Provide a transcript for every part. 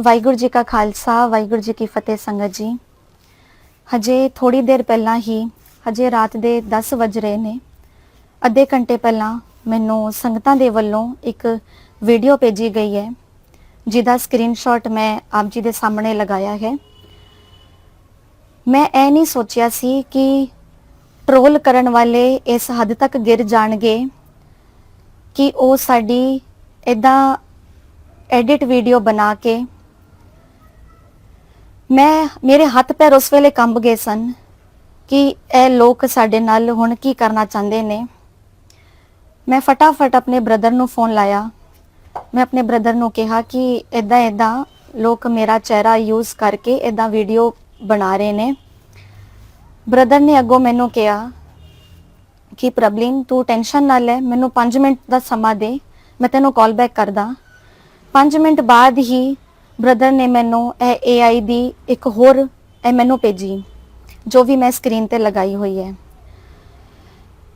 ਵਾਹਿਗੁਰੂ ਜੀ ਕਾ ਖਾਲਸਾ, ਵਾਹਿਗੁਰੂ ਜੀ ਕੀ ਫਤਿਹ ਸੰਗਤ ਜੀ। ਹਜੇ ਥੋੜੀ ਦੇਰ ਪਹਿਲਾਂ ਹੀ, ਹਜੇ ਰਾਤ ਦੇ 10 ਵਜ ਰਹੇ ਨੇ। ਅੱਧੇ ਘੰਟੇ ਪਹਿਲਾਂ ਮੈਨੂੰ ਸੰਗਤਾਂ ਦੇ ਵੱਲੋਂ ਇੱਕ ਵੀਡੀਓ ਭੇਜੀ ਗਈ ਹੈ, ਜਿਹਦਾ ਸਕਰੀਨਸ਼ਾਟ ਮੈਂ ਆਪ ਜੀ ਦੇ ਸਾਹਮਣੇ ਲਗਾਇਆ ਹੈ। ਮੈਂ ਇਹ ਨਹੀਂ ਸੋਚਿਆ ਸੀ ਕਿ ਟਰੋਲ ਕਰਨ ਵਾਲੇ ਇਸ ਹੱਦ ਤੱਕ ਗਿਰ ਜਾਣਗੇ ਕਿ ਉਹ ਸਾਡੀ ਇਦਾਂ ਐਡਿਟ ਵੀਡੀਓ ਬਣਾ ਕੇ ਮੈਂ ਮੇਰੇ ਹੱਥ ਪੈਰ ਉਸ ਵੇਲੇ ਕੰਬ ਗਏ ਸਨ ਕਿ ਇਹ ਲੋਕ ਸਾਡੇ ਨਾਲ ਹੁਣ ਕੀ ਕਰਨਾ ਚਾਹੁੰਦੇ ਨੇ। ਮੈਂ ਫਟਾਫਟ ਆਪਣੇ ਬ੍ਰਦਰ ਨੂੰ ਫੋਨ ਲਾਇਆ। ਮੈਂ ਆਪਣੇ ਬ੍ਰਦਰ ਨੂੰ ਕਿਹਾ ਕਿ ਇਦਾਂ ਇਦਾਂ ਲੋਕ ਮੇਰਾ ਚਿਹਰਾ ਯੂਜ਼ ਕਰਕੇ ਇਦਾਂ ਵੀਡੀਓ ਬਣਾ ਰਹੇ ਨੇ। ਬ੍ਰਦਰ ਨੇ ਅੱਗੋਂ ਮੈਨੂੰ ਕਿਹਾ ਕਿ ਪ੍ਰਬਲੀਨ ਤੂੰ ਟੈਨਸ਼ਨ ਨਾ ਲੈ, ਮੈਨੂੰ 5 ਮਿੰਟ ਦਾ ਸਮਾਂ ਦੇ, ਮੈਂ ਤੈਨੂੰ ਕਾਲ ਬੈਕ ਕਰਦਾ। 5 ਮਿੰਟ ਬਾਅਦ ਹੀ ਬ੍ਰਦਰ ਨੇ ਮੈਨੂੰ ਇਹ AI ਦੀ ਇੱਕ ਹੋਰ ਇਹ ਮੈਨੂੰ ਭੇਜੀ, ਜੋ ਵੀ ਮੈਂ ਸਕਰੀਨ ਤੇ ਲਗਾਈ ਹੋਈ ਹੈ।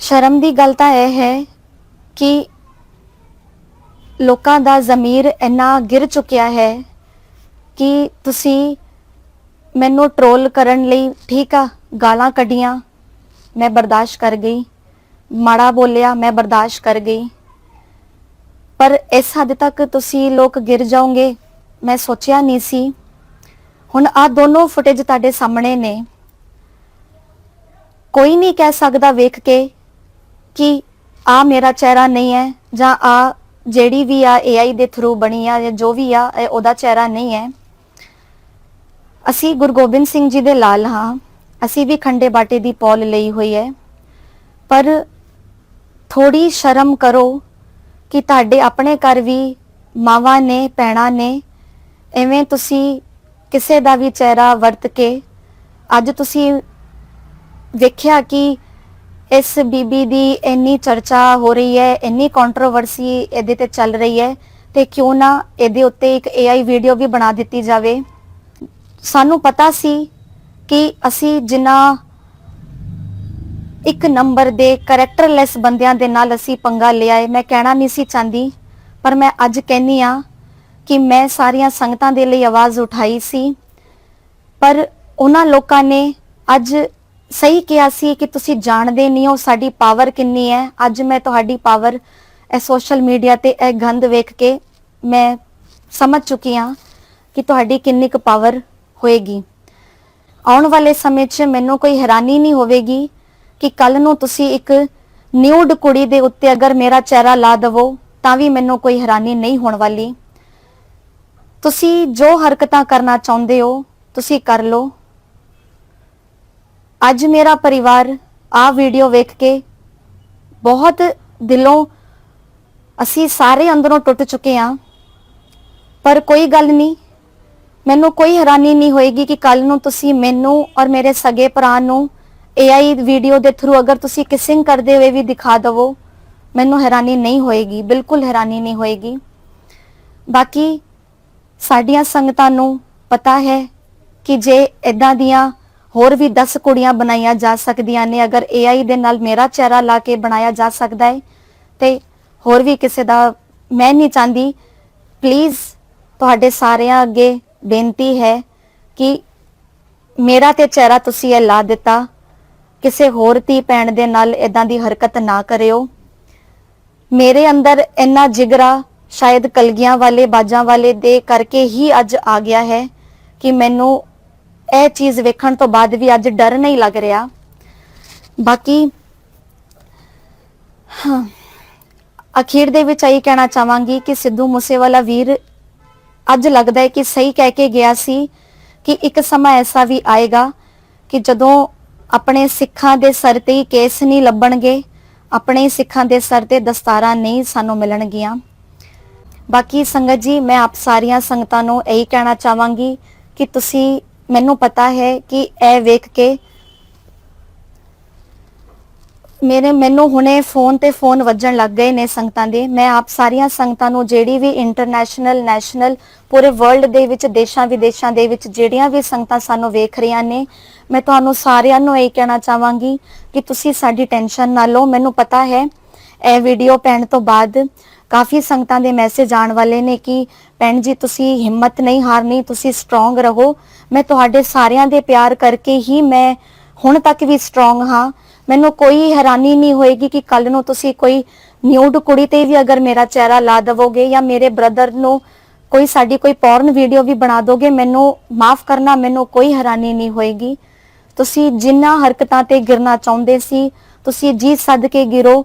ਸ਼ਰਮ ਦੀ ਗੱਲ ਤਾਂ ਇਹ ਹੈ ਕਿ ਲੋਕਾਂ ਦਾ ਜ਼ਮੀਰ ਇੰਨਾ ਗਿਰ ਚੁੱਕਿਆ ਹੈ ਕਿ ਤੁਸੀਂ ਮੈਨੂੰ ਟ੍ਰੋਲ ਕਰਨ ਲਈ ਠੀਕ ਆ, ਗਾਲਾਂ ਕੱਢੀਆਂ, ਮੈਂ ਬਰਦਾਸ਼ਤ ਕਰ ਗਈ, ਮਾੜਾ ਬੋਲਿਆ, ਮੈਂ ਬਰਦਾਸ਼ਤ ਕਰ ਗਈ। ਪਰ ਇਸ ਹੱਦ ਤੱਕ ਤੁਸੀਂ ਲੋਕ ਗਿਰ ਜਾਓਗੇ। ਮੈਂ ਸੋਚਿਆ ਨਹੀਂ ਸੀ। ਹੁਣ ਆ ਦੋਨੋਂ ਫੁਟੇਜ ਤੁਹਾਡੇ ਸਾਹਮਣੇ ਨੇ। ਕੋਈ ਨਹੀਂ ਕਹਿ ਸਕਦਾ ਵੇਖ ਕੇ ਕਿ ਆ ਮੇਰਾ ਚਿਹਰਾ ਨਹੀਂ ਹੈ ਜਾਂ ਆ ਜਿਹੜੀ ਵੀ ਆ AI ਦੇ ਥਰੂ ਬਣੀ ਆ ਜਾਂ ਜੋ ਵੀ ਆ, ਇਹ ਉਹਦਾ ਚਿਹਰਾ ਨਹੀਂ ਹੈ। ਅਸੀਂ ਗੁਰੂ ਗੋਬਿੰਦ ਸਿੰਘ ਜੀ ਦੇ ਲਾਲ ਹਾਂ। ਅਸੀਂ ਵੀ ਖੰਡੇ ਬਾਟੇ ਦੀ ਪੌਲ ਲਈ ਹੋਈ ਹੈ। ਪਰ ਥੋੜੀ ਸ਼ਰਮ ਕਰੋ ਕਿ ਤੁਹਾਡੇ ਆਪਣੇ ਘਰ ਵੀ ਮਾਵਾਂ ਨੇ ਪੈਣਾ ਨੇ ਐਵੇਂ ਤੁਸੀਂ ਕਿਸੇ ਦਾ ਵੀ ਚਿਹਰਾ ਵਰਤ ਕੇ ਅੱਜ ਤੁਸੀਂ ਵੇਖਿਆ ਕਿ ਇਸ ਬੀਬੀ ਦੀ ਇੰਨੀ ਚਰਚਾ ਹੋ ਰਹੀ ਹੈ, ਇੰਨੀ ਕੰਟਰੋਵਰਸੀ ਇਹਦੇ ਤੇ ਚੱਲ ਰਹੀ ਹੈ ਤੇ ਕਿਉਂ ਨਾ ਇਹਦੇ ਉੱਤੇ ਇੱਕ AI ਵੀਡੀਓ ਵੀ ਬਣਾ ਦਿੱਤੀ ਜਾਵੇ। ਸਾਨੂੰ ਪਤਾ ਸੀ ਕਿ ਅਸੀਂ ਜਿੰਨਾ ਇੱਕ ਨੰਬਰ ਦੇ ਕੈਰੈਕਟਰਲੈਸ ਬੰਦਿਆਂ ਦੇ ਨਾਲ ਅਸੀਂ ਪੰਗਾ ਲਿਆ ਹੈ। ਮੈਂ ਕਹਿਣਾ ਨਹੀਂ ਸੀ ਚਾਹੁੰਦੀ, ਪਰ ਮੈਂ ਅੱਜ ਕਹਿਨੀ ਆ ਕਿ ਮੈਂ ਸਾਰੀਆਂ ਸੰਗਤਾਂ ਦੇ ਲਈ ਆਵਾਜ਼ ਉਠਾਈ ਸੀ। ਪਰ ਉਹਨਾਂ ਲੋਕਾਂ ਨੇ ਅੱਜ ਸਹੀ ਕਿਹਾ ਸੀ ਕਿ ਤੁਸੀਂ ਜਾਣਦੇ ਨਹੀਂ ਹੋ ਸਾਡੀ ਪਾਵਰ ਕਿੰਨੀ ਹੈ। ਅੱਜ ਮੈਂ ਤੁਹਾਡੀ ਪਾਵਰ ਇਹ ਸੋਸ਼ਲ ਮੀਡੀਆ ਤੇ ਇਹ ਗੰਦ ਵੇਖ ਕੇ ਮੈਂ ਸਮਝ ਚੁੱਕੀ ਹਾਂ ਕਿ ਤੁਹਾਡੀ ਕਿੰਨੀ ਕੁ ਪਾਵਰ ਹੋਏਗੀ। ਆਉਣ ਵਾਲੇ ਸਮੇਂ 'ਚ ਮੈਨੂੰ ਕੋਈ ਹੈਰਾਨੀ ਨਹੀਂ ਹੋਵੇਗੀ ਕਿ ਕੱਲ ਨੂੰ ਤੁਸੀਂ ਇੱਕ ਨਿਊਡ ਕੁੜੀ ਦੇ ਉੱਤੇ ਅਗਰ ਮੇਰਾ ਚਿਹਰਾ ਲਾ ਦਵੋ, ਤਾਂ ਵੀ ਮੈਨੂੰ ਕੋਈ ਹੈਰਾਨੀ ਨਹੀਂ ਹੋਣ ਵਾਲੀ। ਤੁਸੀਂ ਜੋ ਹਰਕਤਾਂ ਕਰਨਾ ਚਾਹੁੰਦੇ ਹੋ, ਤੁਸੀਂ ਕਰ ਲਓ। ਅੱਜ ਮੇਰਾ ਪਰਿਵਾਰ ਆ ਵੀਡੀਓ ਵੇਖ ਕੇ ਬਹੁਤ ਦਿਲੋਂ ਅਸੀਂ ਸਾਰੇ ਅੰਦਰੋਂ ਟੁੱਟ ਚੁੱਕੇ ਹਾਂ। ਪਰ ਕੋਈ ਗੱਲ ਨਹੀਂ, ਮੈਨੂੰ ਕੋਈ ਹੈਰਾਨੀ ਨਹੀਂ ਹੋਏਗੀ ਕਿ ਕੱਲ ਨੂੰ ਤੁਸੀਂ ਮੈਨੂੰ ਔਰ ਮੇਰੇ ਸਗੇ ਭਰਾ ਨੂੰ AI ਵੀਡੀਓ ਦੇ ਥਰੂ ਅਗਰ ਤੁਸੀਂ ਕਿਸਿੰਗ ਕਰਦੇ ਹੋਏ ਵੀ ਦਿਖਾ ਦਵੋ, ਮੈਨੂੰ ਹੈਰਾਨੀ ਨਹੀਂ ਹੋਏਗੀ, ਬਿਲਕੁਲ ਹੈਰਾਨੀ ਨਹੀਂ ਹੋਏਗੀ। ਬਾਕੀ ਸਾਡੀਆਂ ਸੰਗਤਾਂ ਨੂੰ ਪਤਾ ਹੈ ਕਿ ਜੇ ਇਦਾਂ ਦੀਆਂ ਹੋਰ ਵੀ 10 ਕੁੜੀਆਂ ਬਣਾਈਆਂ ਜਾ ਸਕਦੀਆਂ ਨੇ, ਅਗਰ AI ਦੇ ਨਾਲ ਮੇਰਾ ਚਿਹਰਾ ਲਾ ਕੇ ਬਣਾਇਆ ਜਾ ਸਕਦਾ ਹੈ, ਤੇ ਹੋਰ ਵੀ ਕਿਸੇ ਦਾ ਮੈਂ ਨਹੀਂ ਚਾਹੁੰਦੀ। ਪਲੀਜ਼ ਤੁਹਾਡੇ ਸਾਰਿਆਂ ਅੱਗੇ ਬੇਨਤੀ ਹੈ ਕਿ ਮੇਰਾ ਤੇ ਚਿਹਰਾ ਤੁਸੀਂ ਇਹ ਲਾ ਦਿੱਤਾ। ਕਿਸੇ ਹੋਰ ਧੀ ਭੈਣ ਦੇ ਨਾਲ ਇਦਾਂ ਦੀ ਹਰਕਤ ਨਾ ਕਰਿਓ। ਮੇਰੇ ਅੰਦਰ ਇੰਨਾ ਜਿਗਰਾ ਸ਼ਾਇਦ ਕਲਗੀਆਂ ਵਾਲੇ, ਬਾਜਾਂ ਵਾਲੇ ਦੇ ਕਰਕੇ ਹੀ ਅੱਜ ਆ ਗਿਆ ਹੈ ਕਿ ਮੈਨੂੰ ਇਹ ਚੀਜ਼ ਵੇਖਣ ਤੋਂ ਬਾਅਦ ਵੀ ਅੱਜ ਡਰ ਨਹੀਂ ਲੱਗ ਰਿਹਾ। ਬਾਕੀ, ਹਾਂ, ਅਖੀਰ ਦੇ ਵਿੱਚ ਆਈ ਕਹਿਣਾ ਚਾਹਾਂਗੀ ਕਿ ਸਿੱਧੂ ਮੂਸੇਵਾਲਾ ਵੀਰ ਅੱਜ ਲੱਗਦਾ ਹੈ ਕਿ ਸਹੀ ਕਹਿ ਕੇ ਗਿਆ ਸੀ ਕਿ ਇੱਕ ਸਮਾਂ ਐਸਾ ਵੀ ਆਏਗਾ ਕਿ ਜਦੋਂ ਆਪਣੇ ਸਿੱਖਾਂ ਦੇ ਸਰ ਤੇ ਹੀ ਕੇਸ ਨਹੀਂ ਲੱਭਣਗੇ, ਆਪਣੇ ਸਿੱਖਾਂ ਦੇ ਸਰ ਤੇ ਦਸਤਾਰਾਂ ਨਹੀਂ ਸਾਨੂੰ ਮਿਲਣਗੀਆਂ। ਬਾਕੀ ਸੰਗਤ ਜੀ, ਮੈਂ ਆਪ ਸਾਰੀਆਂ ਸੰਗਤਾਂ ਨੂੰ ਇਹੀ ਕਹਿਣਾ ਚਾਹਾਂਗੀ ਕਿ ਤੁਸੀਂ, ਮੈਨੂੰ ਪਤਾ ਹੈ ਕਿ ਇਹ ਵੇਖ ਕੇ ਮੇਰੇ, ਮੈਨੂੰ ਹੁਣੇ ਫੋਨ ਤੇ ਫੋਨ ਵੱਜਣ ਲੱਗ ਗਏ ਨੇ ਸੰਗਤਾਂ ਦੇ। ਮੈਂ ਆਪ ਸਾਰੀਆਂ ਸੰਗਤਾਂ ਨੂੰ ਜਿਹੜੀ ਵੀ ਇੰਟਰਨੈਸ਼ਨਲ ਨੈਸ਼ਨਲ ਪੂਰੇ ਵਰਲਡ ਦੇ ਵਿੱਚ, ਦੇਸ਼ਾਂ ਵਿਦੇਸ਼ਾਂ ਦੇ ਵਿੱਚ ਜਿਹੜੀਆਂ ਵੀ ਸੰਗਤਾਂ ਸਾਨੂੰ ਵੇਖ ਰਹੀਆਂ ਨੇ, ਮੈਂ ਤੁਹਾਨੂੰ ਸਾਰਿਆਂ ਨੂੰ ਇਹ ਕਹਿਣਾ ਚਾਹਾਂਗੀ ਕਿ ਤੁਸੀਂ ਸਾਡੀ ਟੈਨਸ਼ਨ ਨਾ ਲਓ। ਮੈਨੂੰ ਪਤਾ ਹੈ, ਇਹ ਵੀਡੀਓ ਪੈਣ ਤੋਂ ਬਾਅਦ ਕਾਫੀ ਸੰਗਤਾਂ ਦੇ ਮੈਸੇਜ ਆਉਣ ਵਾਲੇ ਨੇ ਕਿ ਭੈਣ ਜੀ, ਤੁਸੀਂ ਹਿੰਮਤ ਨਹੀਂ ਹਾਰਨੀ, ਤੁਸੀਂ ਸਟਰੋਂਗ ਰਹੋ। ਮੈਂ ਤੁਹਾਡੇ ਸਾਰਿਆਂ ਦੇ ਪਿਆਰ ਕਰਕੇ ਹੀ ਮੈਂ ਹੁਣ ਤੱਕ ਵੀ ਸਟਰੋਂਗ ਹਾਂ। ਮੈਨੂੰ ਕੋਈ ਹੈਰਾਨੀ ਨਹੀਂ ਹੋਏਗੀ ਕਿ ਕੱਲ ਨੂੰ ਤੁਸੀਂ ਕੋਈ ਨਿਊਡ ਕੁੜੀ ਤੇ ਵੀ ਅਗਰ ਮੇਰਾ ਚਿਹਰਾ ਲਾ ਦਵੋਗੇ ਜਾਂ ਮੇਰੇ ਬ੍ਰਦਰ ਨੂੰ ਕੋਈ ਸਾਡੀ ਕੋਈ ਪੋਰਨ ਵੀਡੀਓ ਵੀ ਬਣਾ ਦੋਗੇ, ਮੈਨੂੰ ਮਾਫ ਕਰਨਾ, ਮੈਨੂੰ ਕੋਈ ਹੈਰਾਨੀ ਨਹੀਂ ਹੋਏਗੀ। ਤੁਸੀਂ ਜਿੰਨਾ ਹਰਕਤਾਂ ਤੇ ਗਿਰਨਾ ਚਾਹੁੰਦੇ ਸੀ, ਤੁਸੀਂ ਜੀ ਸੱਦ ਕੇ ਗਿਰੋ।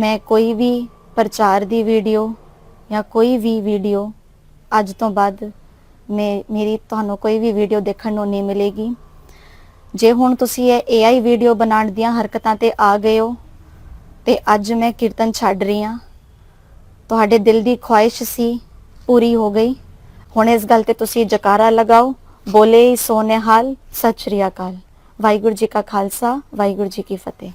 ਮੈਂ ਕੋਈ ਵੀ ਪ੍ਰਚਾਰ ਦੀ ਵੀਡੀਓ ਜਾਂ ਕੋਈ ਵੀ ਵੀਡੀਓ ਅੱਜ ਤੋਂ ਬਾਅਦ ਮੈਂ, ਮੇਰੀ ਤੁਹਾਨੂੰ ਕੋਈ ਵੀ ਵੀਡੀਓ ਦੇਖਣ ਨੂੰ ਨਹੀਂ ਮਿਲੇਗੀ। ਜੇ ਹੁਣ ਤੁਸੀਂ ਇਹ AI ਵੀਡੀਓ ਬਣਾਉਣ ਦੀਆਂ ਹਰਕਤਾਂ ਤੇ ਆ ਗਏ ਹੋ, ਤੇ ਅੱਜ ਮੈਂ ਕੀਰਤਨ ਛੱਡ ਰਹੀ ਹਾਂ। ਤੁਹਾਡੇ ਦਿਲ ਦੀ ਖੁਆਇਸ਼ ਸੀ, ਪੂਰੀ ਹੋ ਗਈ। ਹੁਣ ਇਸ ਗੱਲ ਤੇ ਤੁਸੀਂ ਜਕਾਰਾ ਲਗਾਓ। ਬੋਲੇ ਸੋਨੇਹਾਲ ਸਤਿ ਸ਼੍ਰੀ ਅਕਾਲ। ਵਾਹਿਗੁਰੂ ਜੀ ਕਾ ਖਾਲਸਾ, ਵਾਹਿਗੁਰੂ ਜੀ ਕੀ ਫਤਿਹ।